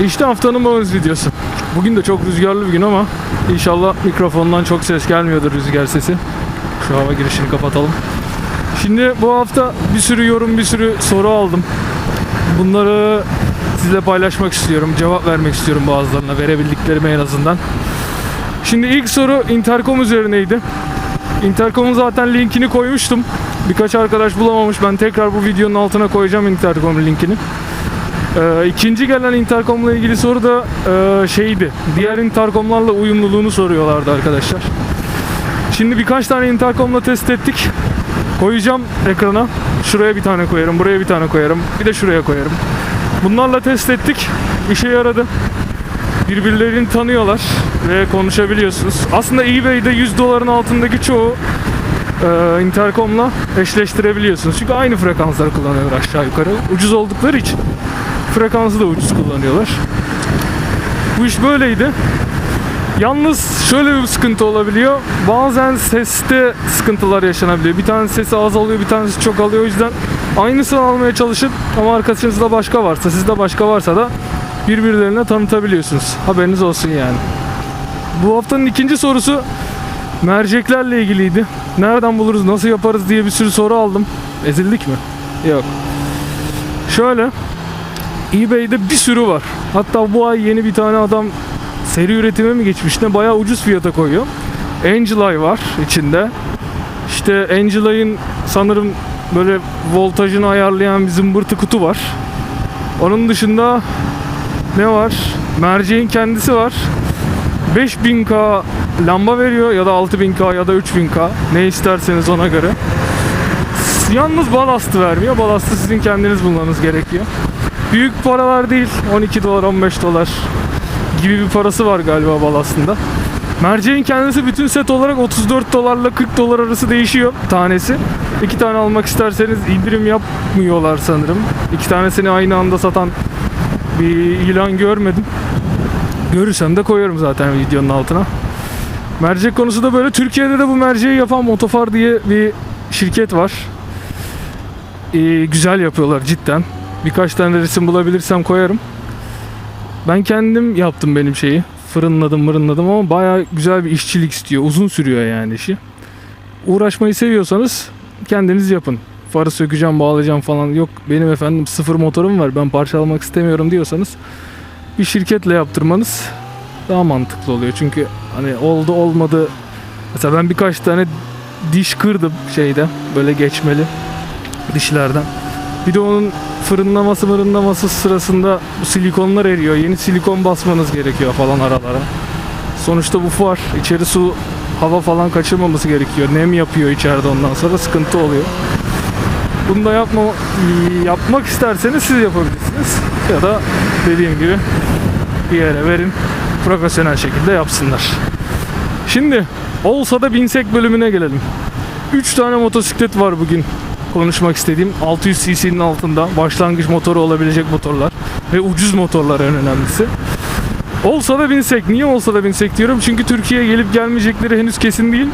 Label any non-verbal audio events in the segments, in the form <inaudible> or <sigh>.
İşte haftanın bonus videosu. Bugün de çok rüzgarlı bir gün ama inşallah mikrofondan çok ses gelmiyordur rüzgar sesi. Şu hava girişini kapatalım. Şimdi bu hafta bir sürü yorum, bir sürü soru aldım. Bunları sizle paylaşmak istiyorum. Cevap vermek istiyorum bazılarına. Verebildiklerime en azından. Şimdi ilk soru interkom üzerineydi. Interkom'un zaten linkini koymuştum. Birkaç arkadaş bulamamış. Ben tekrar bu videonun altına koyacağım interkom linkini. Ee, ikinci gelen interkomla ilgili soru da e, şeydi. Diğer interkomlarla uyumluluğunu soruyorlardı arkadaşlar. Şimdi birkaç tane interkomla test ettik. Koyacağım ekrana. Şuraya bir tane koyarım, buraya bir tane koyarım. Bir de şuraya koyarım. Bunlarla test ettik. İşe yaradı. Birbirlerini tanıyorlar ve konuşabiliyorsunuz. Aslında eBay'de 100 doların altındaki çoğu e, eşleştirebiliyorsunuz. Çünkü aynı frekansları kullanıyorlar aşağı yukarı. Ucuz oldukları için frekansı da ucuz kullanıyorlar. Bu iş böyleydi. Yalnız şöyle bir sıkıntı olabiliyor. Bazen seste sıkıntılar yaşanabiliyor. Bir tane sesi az alıyor, bir tanesi çok alıyor. O yüzden aynısını almaya çalışın ama arkasınızda başka varsa, sizde başka varsa da birbirlerine tanıtabiliyorsunuz. Haberiniz olsun yani. Bu haftanın ikinci sorusu merceklerle ilgiliydi. Nereden buluruz, nasıl yaparız diye bir sürü soru aldım. Ezildik mi? Yok. Şöyle eBay'de bir sürü var. Hatta bu ay yeni bir tane adam seri üretime mi geçmiş ne bayağı ucuz fiyata koyuyor. Angelay var içinde. İşte Angelay'ın sanırım böyle voltajını ayarlayan bir zımbırtı kutu var. Onun dışında ne var? Merceğin kendisi var. 5000K lamba veriyor ya da 6000K ya da 3000K ne isterseniz ona göre. Yalnız balastı vermiyor. Balastı sizin kendiniz bulmanız gerekiyor. Büyük paralar değil. 12 dolar, 15 dolar gibi bir parası var galiba balastında. Merceğin kendisi bütün set olarak 34 dolarla 40 dolar arası değişiyor tanesi. İki tane almak isterseniz indirim yapmıyorlar sanırım. İki tanesini aynı anda satan bir ilan görmedim. Görürsem de koyarım zaten videonun altına. Mercek konusu da böyle. Türkiye'de de bu merceği yapan Motofar diye bir şirket var. Ee, güzel yapıyorlar cidden. Birkaç tane resim bulabilirsem koyarım. Ben kendim yaptım benim şeyi. Fırınladım mırınladım ama bayağı güzel bir işçilik istiyor. Uzun sürüyor yani işi. Uğraşmayı seviyorsanız kendiniz yapın. Farı sökeceğim, bağlayacağım falan. Yok benim efendim sıfır motorum var ben parçalamak istemiyorum diyorsanız bir şirketle yaptırmanız daha mantıklı oluyor. Çünkü hani oldu olmadı. Mesela ben birkaç tane diş kırdım şeyde böyle geçmeli dişlerden. Bir de onun fırınlaması mırınlaması sırasında silikonlar eriyor. Yeni silikon basmanız gerekiyor falan aralara. Sonuçta bu far. içeri su hava falan kaçırmaması gerekiyor. Nem yapıyor içeride ondan sonra sıkıntı oluyor. Bunu da yapma, yapmak isterseniz siz yapabilirsiniz. Ya da dediğim gibi bir yere verin. Profesyonel şekilde yapsınlar. Şimdi olsa da binsek bölümüne gelelim. 3 tane motosiklet var bugün konuşmak istediğim 600 cc'nin altında başlangıç motoru olabilecek motorlar ve ucuz motorlar en önemlisi. Olsa da binsek. Niye olsa da binsek diyorum. Çünkü Türkiye'ye gelip gelmeyecekleri henüz kesin değil.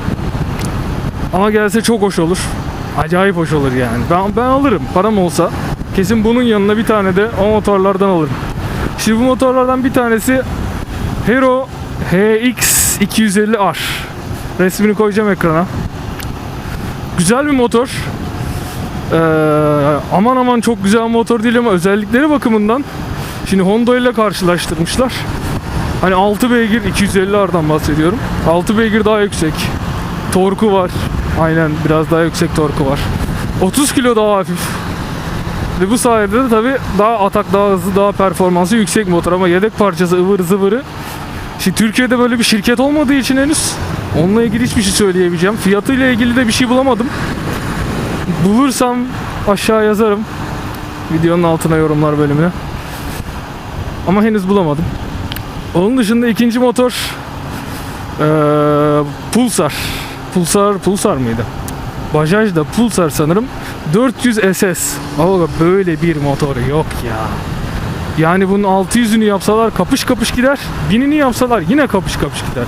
Ama gelse çok hoş olur. Acayip hoş olur yani. Ben, ben alırım. Param olsa. Kesin bunun yanına bir tane de o motorlardan alırım. Şimdi bu motorlardan bir tanesi Hero HX 250R. Resmini koyacağım ekrana. Güzel bir motor. Ee, aman aman çok güzel motor değil ama özellikleri bakımından şimdi Honda ile karşılaştırmışlar. Hani 6 beygir 250 R'dan bahsediyorum. 6 beygir daha yüksek. Torku var. Aynen biraz daha yüksek torku var. 30 kilo daha hafif. Ve bu sayede de tabi daha atak, daha hızlı, daha performansı yüksek motor ama yedek parçası ıvır zıvırı. Şimdi Türkiye'de böyle bir şirket olmadığı için henüz onunla ilgili hiçbir şey söyleyebileceğim. Fiyatıyla ilgili de bir şey bulamadım. Bulursam aşağı yazarım. Videonun altına yorumlar bölümüne. Ama henüz bulamadım. Onun dışında ikinci motor eee, Pulsar. Pulsar, Pulsar mıydı? Bajaj da Pulsar sanırım. 400 SS. Ama böyle bir motor yok ya. Yani bunun 600'ünü yapsalar kapış kapış gider. 1000'ini yapsalar yine kapış kapış gider.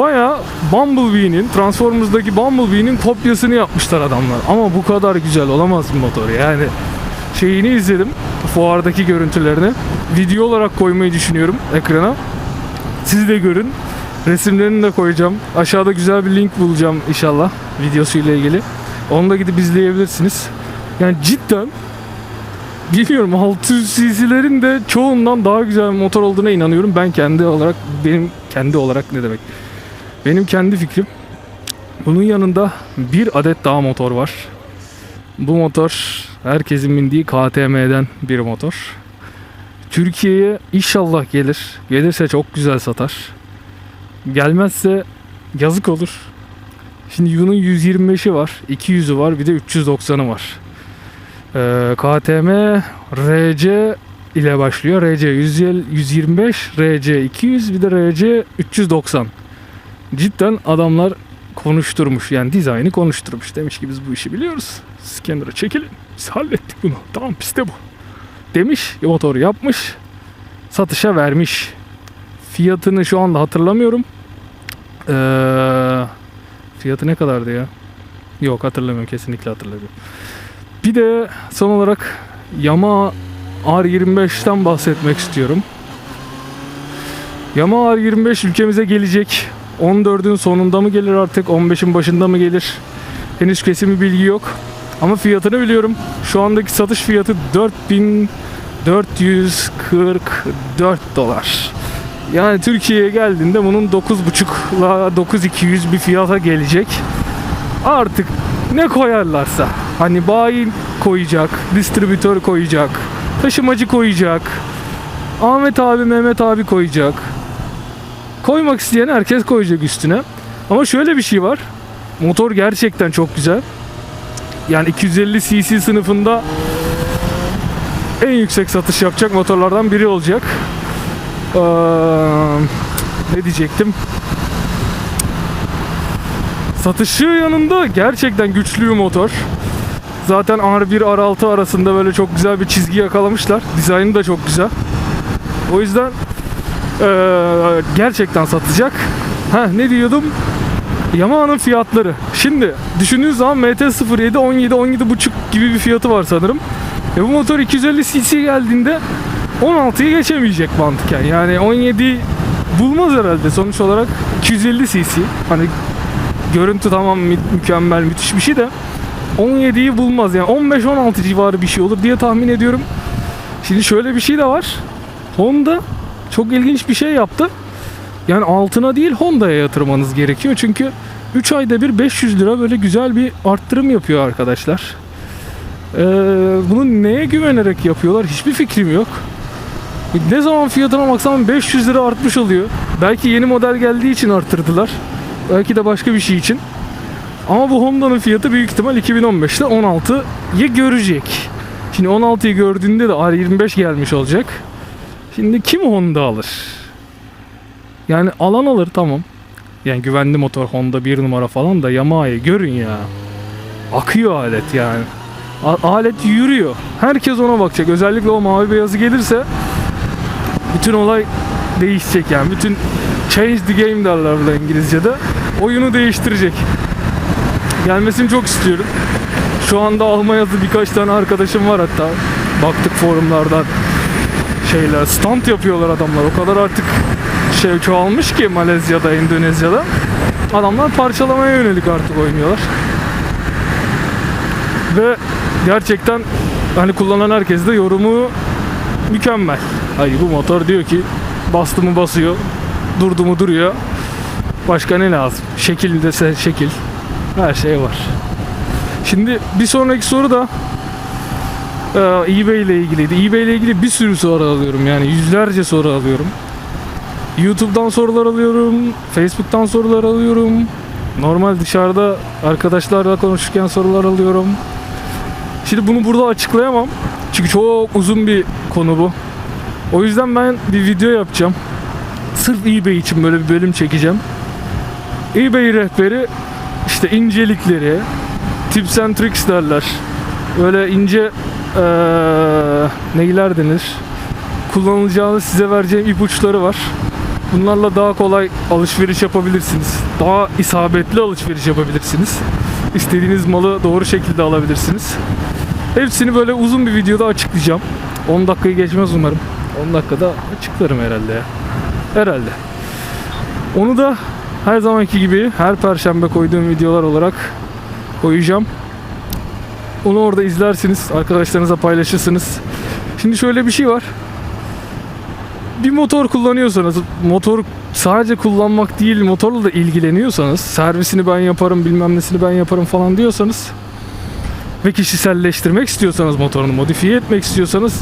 Baya Bumblebee'nin, Transformers'daki Bumblebee'nin kopyasını yapmışlar adamlar. Ama bu kadar güzel olamaz bir motor yani. Şeyini izledim, fuardaki görüntülerini. video olarak koymayı düşünüyorum ekrana. Siz de görün. Resimlerini de koyacağım. Aşağıda güzel bir link bulacağım inşallah videosuyla ilgili. Onu da gidip izleyebilirsiniz. Yani cidden bilmiyorum 600 cc'lerin de çoğundan daha güzel bir motor olduğuna inanıyorum. Ben kendi olarak benim kendi olarak ne demek? Benim kendi fikrim. Bunun yanında bir adet daha motor var. Bu motor herkesin bindiği KTM'den bir motor. Türkiye'ye inşallah gelir. Gelirse çok güzel satar. Gelmezse yazık olur. Şimdi bunun 125'i var, 200'ü var, bir de 390'ı var. Ee, KTM RC ile başlıyor. RC 150 125, RC 200, bir de RC 390. Cidden adamlar konuşturmuş. Yani dizaynı konuşturmuş. Demiş ki biz bu işi biliyoruz. Siz kenara çekilin. Biz hallettik bunu. Tamam piste bu. Demiş. Motor yapmış. Satışa vermiş. Fiyatını şu anda hatırlamıyorum. Ee, fiyatı ne kadardı ya? Yok hatırlamıyorum. Kesinlikle hatırlamıyorum. Bir de son olarak Yamaha R25'ten bahsetmek istiyorum. Yamaha R25 ülkemize gelecek. 14'ün sonunda mı gelir artık 15'in başında mı gelir? Henüz kesin bir bilgi yok. Ama fiyatını biliyorum. Şu andaki satış fiyatı 4444 dolar. Yani Türkiye'ye geldiğinde bunun 9.5'la 9200 bir fiyata gelecek. Artık ne koyarlarsa hani bayi koyacak, distribütör koyacak, taşımacı koyacak, Ahmet abi, Mehmet abi koyacak. Koymak isteyen herkes koyacak üstüne. Ama şöyle bir şey var. Motor gerçekten çok güzel. Yani 250 cc sınıfında en yüksek satış yapacak motorlardan biri olacak. Ee, ne diyecektim? Satışı yanında gerçekten güçlü bir motor. Zaten R1 R6 arasında böyle çok güzel bir çizgi yakalamışlar. Dizaynı da çok güzel. O yüzden ee, gerçekten satacak. Ha ne diyordum? Yamaha'nın fiyatları. Şimdi düşündüğünüz zaman MT-07 17 17.5 gibi bir fiyatı var sanırım. E bu motor 250 cc geldiğinde 16'yı geçemeyecek mantıken. Yani 17 bulmaz herhalde sonuç olarak 250 cc. Hani görüntü tamam mü- mükemmel müthiş bir şey de 17'yi bulmaz yani 15-16 civarı bir şey olur diye tahmin ediyorum. Şimdi şöyle bir şey de var. Honda çok ilginç bir şey yaptı. Yani altına değil Honda'ya yatırmanız gerekiyor. Çünkü 3 ayda bir 500 lira böyle güzel bir arttırım yapıyor arkadaşlar. Ee, bunu neye güvenerek yapıyorlar hiçbir fikrim yok. Ne zaman fiyatına baksam 500 lira artmış oluyor. Belki yeni model geldiği için arttırdılar. Belki de başka bir şey için. Ama bu Honda'nın fiyatı büyük ihtimal 2015'te 16'yı görecek. Şimdi 16'yı gördüğünde de R25 gelmiş olacak. Şimdi kim Honda alır? Yani alan alır tamam. Yani güvenli motor Honda bir numara falan da Yamaha'yı görün ya. Akıyor alet yani. A- alet yürüyor. Herkes ona bakacak. Özellikle o mavi beyazı gelirse bütün olay değişecek yani. Bütün change the game derler burada İngilizce'de. Oyunu değiştirecek. Gelmesini çok istiyorum. Şu anda alma yazı birkaç tane arkadaşım var hatta. Baktık forumlardan şeyler stand yapıyorlar adamlar. O kadar artık şey çoğalmış ki Malezya'da, Endonezya'da. Adamlar parçalamaya yönelik artık oynuyorlar. Ve gerçekten hani kullanan herkes de yorumu mükemmel. Hayır bu motor diyor ki bastı mı basıyor, durdu mu duruyor. Başka ne lazım? Şekil dese şekil. Her şey var. Şimdi bir sonraki soru da eBay ile ilgiliydi. eBay ile ilgili bir sürü soru alıyorum yani yüzlerce soru alıyorum. YouTube'dan sorular alıyorum, Facebook'tan sorular alıyorum. Normal dışarıda arkadaşlarla konuşurken sorular alıyorum. Şimdi bunu burada açıklayamam. Çünkü çok uzun bir konu bu. O yüzden ben bir video yapacağım. Sırf eBay için böyle bir bölüm çekeceğim. eBay rehberi işte incelikleri, tips and tricks derler. Böyle ince eee neyler denir? Kullanılacağını size vereceğim ipuçları var. Bunlarla daha kolay alışveriş yapabilirsiniz. Daha isabetli alışveriş yapabilirsiniz. İstediğiniz malı doğru şekilde alabilirsiniz. Hepsini böyle uzun bir videoda açıklayacağım. 10 dakikayı geçmez umarım. 10 dakikada açıklarım herhalde ya. Herhalde. Onu da her zamanki gibi her perşembe koyduğum videolar olarak koyacağım. Onu orada izlersiniz. Arkadaşlarınıza paylaşırsınız. Şimdi şöyle bir şey var. Bir motor kullanıyorsanız, motor sadece kullanmak değil, motorla da ilgileniyorsanız, servisini ben yaparım, bilmem nesini ben yaparım falan diyorsanız ve kişiselleştirmek istiyorsanız motorunu modifiye etmek istiyorsanız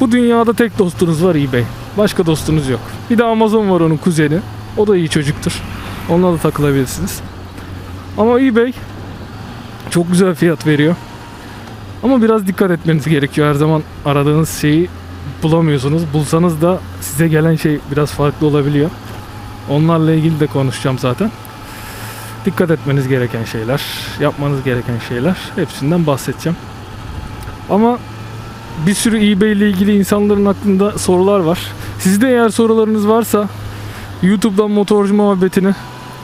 bu dünyada tek dostunuz var eBay. Başka dostunuz yok. Bir de Amazon var onun kuzeni. O da iyi çocuktur. Onunla da takılabilirsiniz. Ama eBay çok güzel fiyat veriyor. Ama biraz dikkat etmeniz gerekiyor. Her zaman aradığınız şeyi bulamıyorsunuz. Bulsanız da size gelen şey biraz farklı olabiliyor. Onlarla ilgili de konuşacağım zaten. Dikkat etmeniz gereken şeyler, yapmanız gereken şeyler hepsinden bahsedeceğim. Ama bir sürü eBay ile ilgili insanların aklında sorular var. Sizde eğer sorularınız varsa YouTube'dan motorcu muhabbetini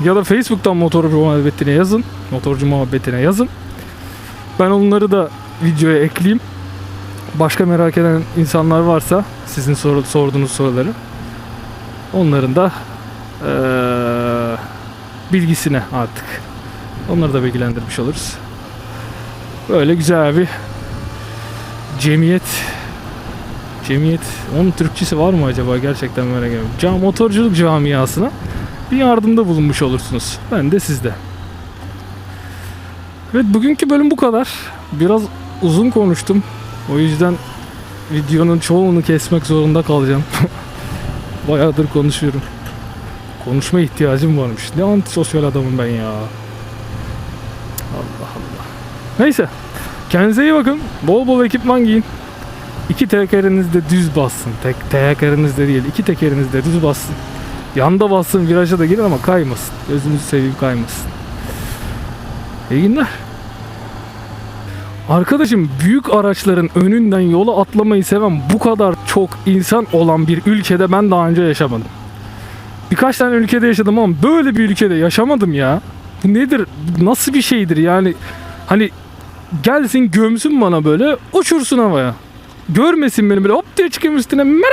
ya da Facebook'tan motorcu muhabbetine yazın. Motorcu muhabbetine yazın. Ben onları da videoya ekleyeyim. Başka merak eden insanlar varsa sizin soru, sorduğunuz soruları onların da eee, bilgisine artık. Onları da bilgilendirmiş oluruz. Böyle güzel bir cemiyet cemiyet onun Türkçesi var mı acaba gerçekten merak ediyorum. Cam, motorculuk camiasına bir yardımda bulunmuş olursunuz. Ben de sizde. Evet bugünkü bölüm bu kadar. Biraz uzun konuştum. O yüzden videonun çoğunu kesmek zorunda kalacağım. <laughs> Bayağıdır konuşuyorum. Konuşma ihtiyacım varmış. Ne antisosyal adamım ben ya. Allah Allah. Neyse. Kendinize iyi bakın. Bol bol ekipman giyin. İki tekeriniz de düz bassın. Tek tekeriniz de değil. iki tekeriniz de düz bassın. Yanda bassın viraja da girin ama kaymasın. Gözünüzü seveyim kaymasın. İyi günler. Arkadaşım büyük araçların önünden yola atlamayı seven bu kadar çok insan olan bir ülkede ben daha önce yaşamadım. Birkaç tane ülkede yaşadım ama böyle bir ülkede yaşamadım ya. Bu nedir? Nasıl bir şeydir yani? Hani gelsin gömsün bana böyle uçursun havaya. Görmesin beni böyle hop diye çıkayım üstüne merhaba